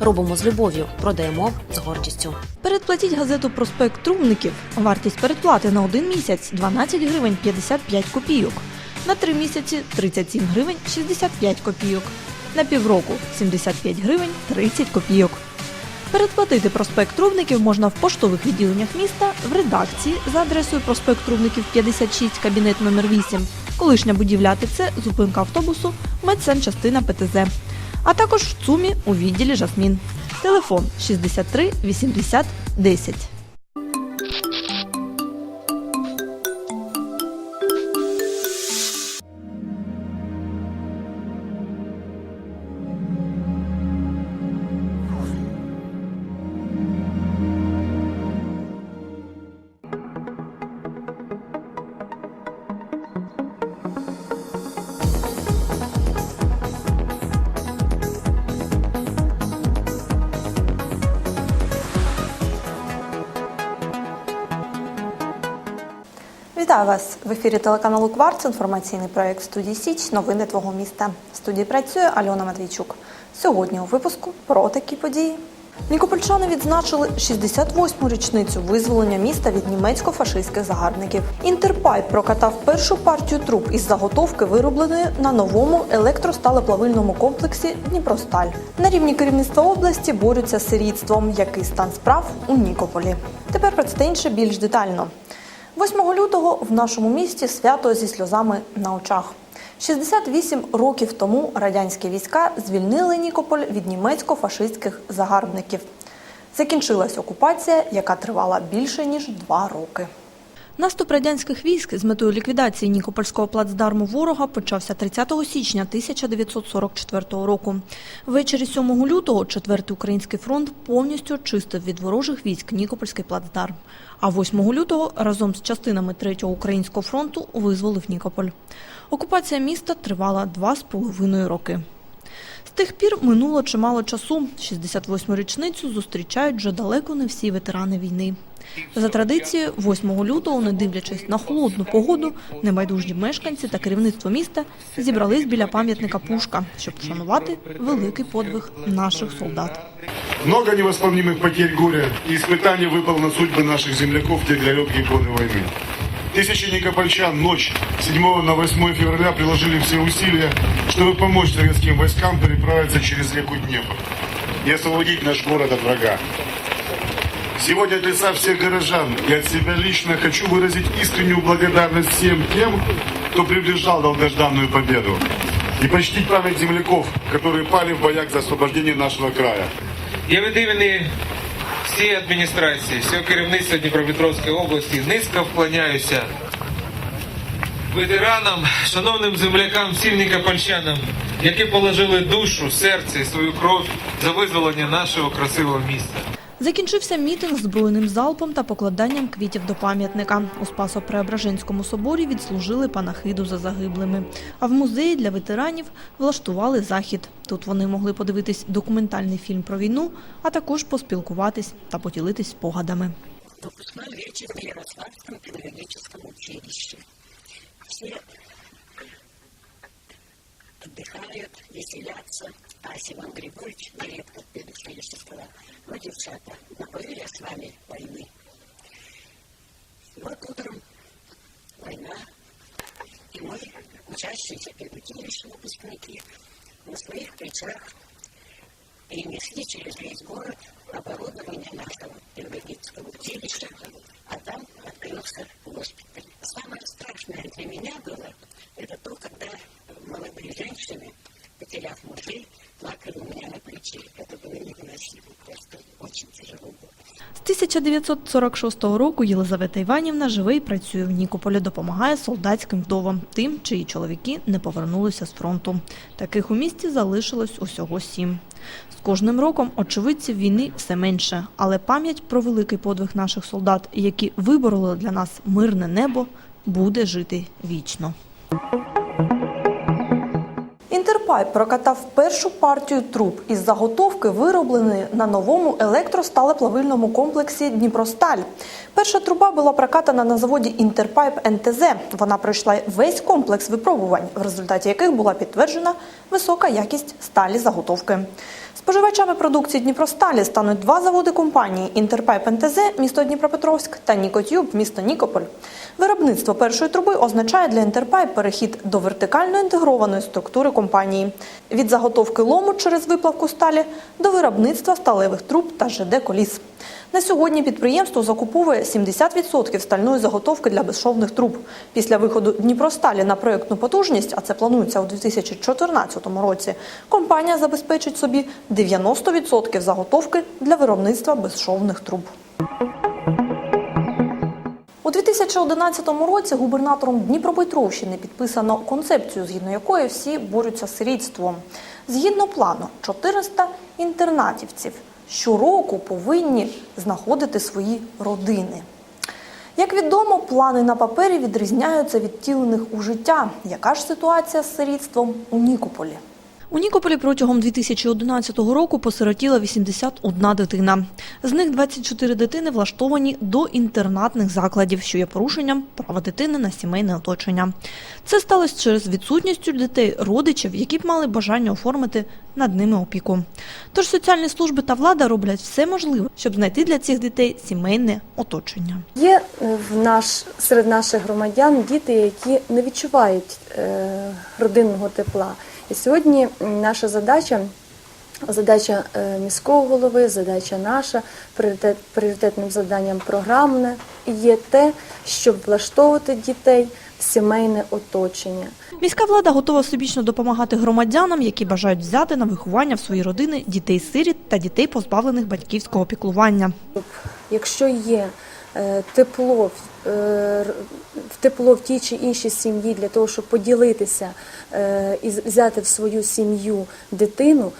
Робимо з любов'ю, продаємо з гордістю. Передплатіть газету Проспект Трубників. Вартість передплати на один місяць 12 гривень 55 копійок. На три місяці 37 гривень 65 копійок. На півроку 75 гривень 30 копійок. Передплатити проспект Трубників можна в поштових відділеннях міста, в редакції за адресою проспект Трубників 56, кабінет номер 8, колишня будівля АТЦ, зупинка автобусу, медсанчастина ПТЗ, а також в ЦУМі у відділі Жасмін. Телефон 63 80 10. Вітаю вас в ефірі телеканалу Кварц. Інформаційний проєкт студії Січ. Новини твого міста. В студії працює Альона Матвійчук. Сьогодні у випуску про такі події. Нікопольчани відзначили 68-му річницю визволення міста від німецько-фашистських загарбників. Інтерпайп прокатав першу партію труб із заготовки, виробленої на новому електросталеплавильному комплексі Дніпросталь. На рівні керівництва області борються з сирітством. Який стан справ у Нікополі? Тепер про це інше більш детально. 8 лютого в нашому місті свято зі сльозами на очах. 68 років тому радянські війська звільнили Нікополь від німецько-фашистських загарбників. Закінчилась окупація, яка тривала більше ніж два роки. Наступ радянських військ з метою ліквідації Нікопольського плацдарму ворога почався 30 січня 1944 року. Ввечері 7 лютого 4-й український фронт повністю очистив від ворожих військ Нікопольський плацдарм. А 8 лютого разом з частинами 3-го українського фронту визволив Нікополь. Окупація міста тривала два з половиною роки. З тих пір минуло чимало часу. 68-му річницю зустрічають вже далеко не всі ветерани війни. За традицією, 8 лютого, не дивлячись на холодну погоду, небайдужні мешканці та керівництво міста зібрались біля пам'ятника Пушка, щоб вшанувати великий подвиг наших солдат. Много невосполнимых потерь горя и испытаний выпало на судьбы наших земляков в те далекие годы войны. Тысячи никопольчан ночь 7 на 8 февраля приложили все усилия, чтобы помочь советским войскам переправиться через реку Днепр и освободить наш город от врага. Сегодня от лица всех горожан и от себя лично хочу выразить искреннюю благодарность всем тем, кто приближал долгожданную победу. И почтить память земляков, которые пали в боях за освобождение нашего края. Я всієї адміністрації, всього керівництва Дніпропетровської області низько вклоняюся ветеранам, шановним землякам, всім нікопольчанам, які положили душу, серце і свою кров за визволення нашого красивого міста. Закінчився мітинг збройним залпом та покладанням квітів до пам'ятника. У Спасо-Преображенському соборі відслужили панахиду за загиблими. А в музеї для ветеранів влаштували захід. Тут вони могли подивитись документальний фільм про війну, а також поспілкуватись та поділитись спогадами. выпускной вечер в Ярославском педагогическом училище. Все отдыхают, веселятся. А Семен Григорьевич, директор педагогического, ну, девчата, наплыли с вами войны. Вот утром война, и мы, учащиеся педагогические выпускники, на своих плечах перенесли через весь город оборудование нашего педагогического училища, а там открылся госпиталь. Самое страшное для меня было, 1946 року Єлизавета Іванівна живе і працює в Нікополі, допомагає солдатським вдовам, тим, чиї чоловіки не повернулися з фронту. Таких у місті залишилось усього сім. З кожним роком очевидців війни все менше, але пам'ять про великий подвиг наших солдат, які вибороли для нас мирне небо, буде жити вічно. Інтерпайп прокатав першу партію труб із заготовки, виробленої на новому електросталеплавильному комплексі Дніпросталь. Перша труба була прокатана на заводі Інтерпайп НТЗ. Вона пройшла весь комплекс випробувань, в результаті яких була підтверджена висока якість сталі заготовки. Споживачами продукції Дніпросталі стануть два заводи компанії Інтерпайп НТЗ, місто Дніпропетровськ та Нікотюб, місто Нікополь. Виробництво першої труби означає для Інтерпайп перехід до вертикально інтегрованої структури компанії від заготовки лому через виплавку сталі до виробництва сталевих труб та ЖД коліс. На сьогодні підприємство закуповує 70% стальної заготовки для безшовних труб. Після виходу Дніпросталі на проєктну потужність, а це планується у 2014 році, компанія забезпечить собі 90% заготовки для виробництва безшовних труб. У 2011 році губернатором Дніпропетровщини підписано концепцію, згідно якої всі борються з сирітством. Згідно плану, 400 інтернатівців щороку повинні знаходити свої родини. Як відомо, плани на папері відрізняються від втілених у життя. Яка ж ситуація з сирітством у Нікополі? У Нікополі протягом 2011 року посиротіла 81 дитина. З них 24 дитини влаштовані до інтернатних закладів, що є порушенням права дитини на сімейне оточення. Це сталося через відсутність дітей родичів, які б мали бажання оформити над ними опіку. Тож соціальні служби та влада роблять все можливе, щоб знайти для цих дітей сімейне оточення. Є е, в наш серед наших громадян діти, які не відчувають е, родинного тепла. І сьогодні наша задача, задача е, міського голови, задача наша, пріоритет, пріоритетним завданням програмне є те, щоб влаштовувати дітей в сімейне оточення. Міська влада готова всебічно допомагати громадянам, які бажають взяти на виховання в свої родини дітей-сиріт та дітей, позбавлених батьківського піклування. Якщо є тепло, в- е, в тепло в тій чи іншій сім'ї для того, щоб поділитися е, і взяти в свою сім'ю дитину,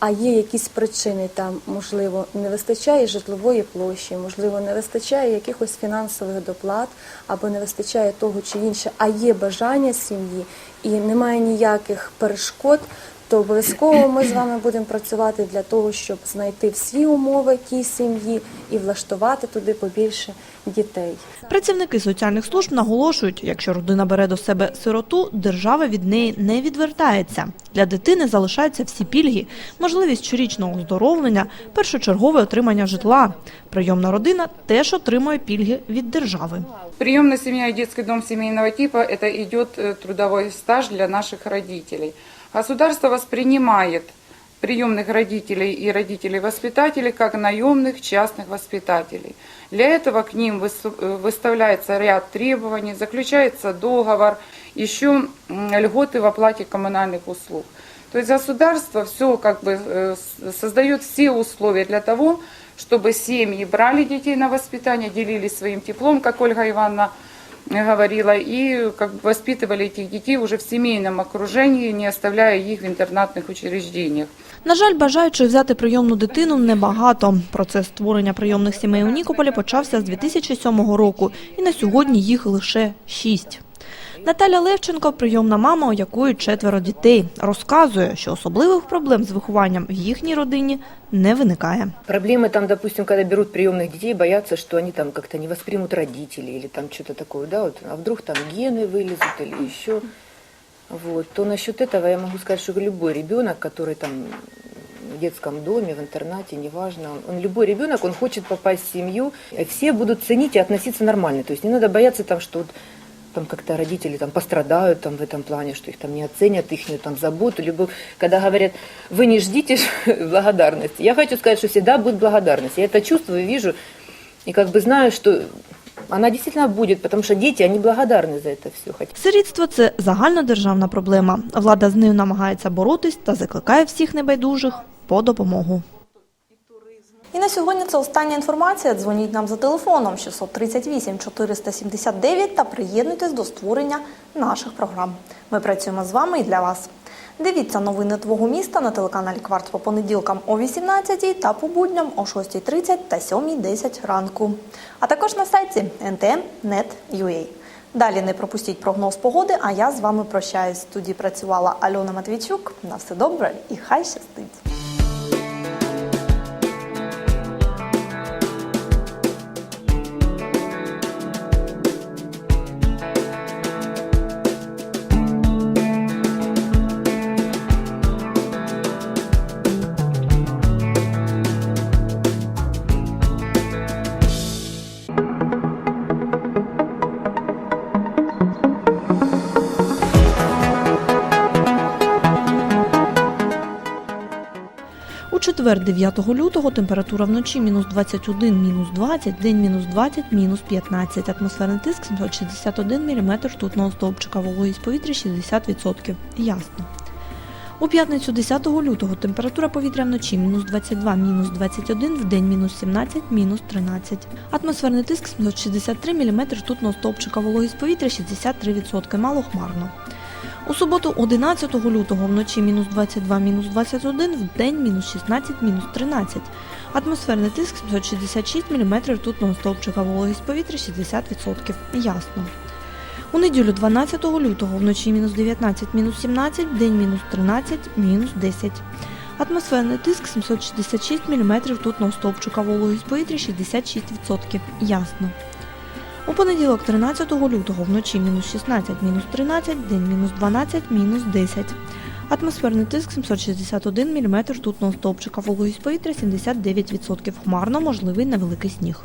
а є якісь причини там, можливо, не вистачає житлової площі, можливо, не вистачає якихось фінансових доплат, або не вистачає того чи інше, а є бажання сім'ї і немає ніяких перешкод, то обов'язково ми з вами будемо працювати для того, щоб знайти всі умови тій сім'ї і влаштувати туди побільше дітей. Працівники соціальних служб наголошують, якщо родина бере до себе сироту, держава від неї не відвертається. Для дитини залишаються всі пільги, можливість щорічного оздоровлення, першочергове отримання житла. Прийомна родина теж отримує пільги від держави. Приемная семья и детский дом семейного типа – это идет э, трудовой стаж для наших родителей. Государство воспринимает приемных родителей и родителей-воспитателей как наемных частных воспитателей. Для этого к ним выс- э, выставляется ряд требований, заключается договор, еще м, льготы в оплате коммунальных услуг. То есть государство все как бы э, с- создает все условия для того, чтобы семьи брали детей на воспитание, делились своим теплом, как Ольга Ивановна э, говорила, и как бы воспитывали этих детей уже в семейном окружении, не оставляя их в интернатных учреждениях. На жаль, бажаючих взяти прийомну дитину небагато. Процес створення прийомних сімей у Нікополі почався з 2007 року, і на сьогодні їх лише шість. Наталя Левченко, прийомна мама, у якої четверо дітей, розказує, що особливих проблем з вихованням в їхній родині не виникає. Проблемы там, допустим, когда берут приемных детей, боятся, что они там как-то не воспримут родителей или там что-то такое, да, вот, а вдруг там гены вылезут или еще. Вот. То насчет этого я могу сказать, что любой ребенок, который там в детском доме, в интернате, неважно, он, он любой ребенок, он хочет попасть в семью, и все будут ценить и относиться нормально. То есть не надо бояться там, что вот там как-то родители там пострадают там в этом плане, что их там не оценят, их там заботу, любовь. Когда говорят, вы не ждите благодарности. Я хочу сказать, что всегда будет благодарность. Я это чувствую, вижу, и как бы знаю, что она действительно будет, потому что дети, они благодарны за это все. Сирітство це загальнодержавна проблема. Влада з нею намагається боротись та закликає всіх небайдужих по допомогу. І на сьогодні це остання інформація. Дзвоніть нам за телефоном 638 479 та приєднуйтесь до створення наших програм. Ми працюємо з вами і для вас. Дивіться новини твого міста на телеканалі Кварт по понеділкам о 18 та по будням о 6.30 та 7.10 ранку. А також на сайті ntm.net.ua. Далі не пропустіть прогноз погоди, а я з вами прощаюсь. В студії працювала Альона Матвійчук. На все добре і хай щастить! Четвер, 9 лютого, температура вночі мінус 21, мінус 20, день мінус 20, мінус 15. Атмосферний тиск 761 мм ртутного стовпчика, вологість повітря 60%. Ясно. У п'ятницю 10 лютого температура повітря вночі мінус 22, мінус 21, в день мінус 17, мінус 13. Атмосферний тиск 763 мм ртутного стовпчика, вологість повітря 63%, малохмарно. У суботу 11 лютого вночі мінус 22, мінус 21, в день мінус 16, мінус 13. Атмосферний тиск 766 мм ртутного стовпчика, вологість повітря 60%. Ясно. У неділю 12 лютого вночі мінус 19, мінус 17, в день мінус 13, мінус 10. Атмосферний тиск 766 мм ртутного стовпчика, вологість повітря 66%. Ясно. У понеділок 13 лютого вночі мінус 16, мінус 13, день мінус 12, мінус 10. Атмосферний тиск 761 мм ртутного стовпчика, вологість повітря 79%. Хмарно можливий невеликий сніг.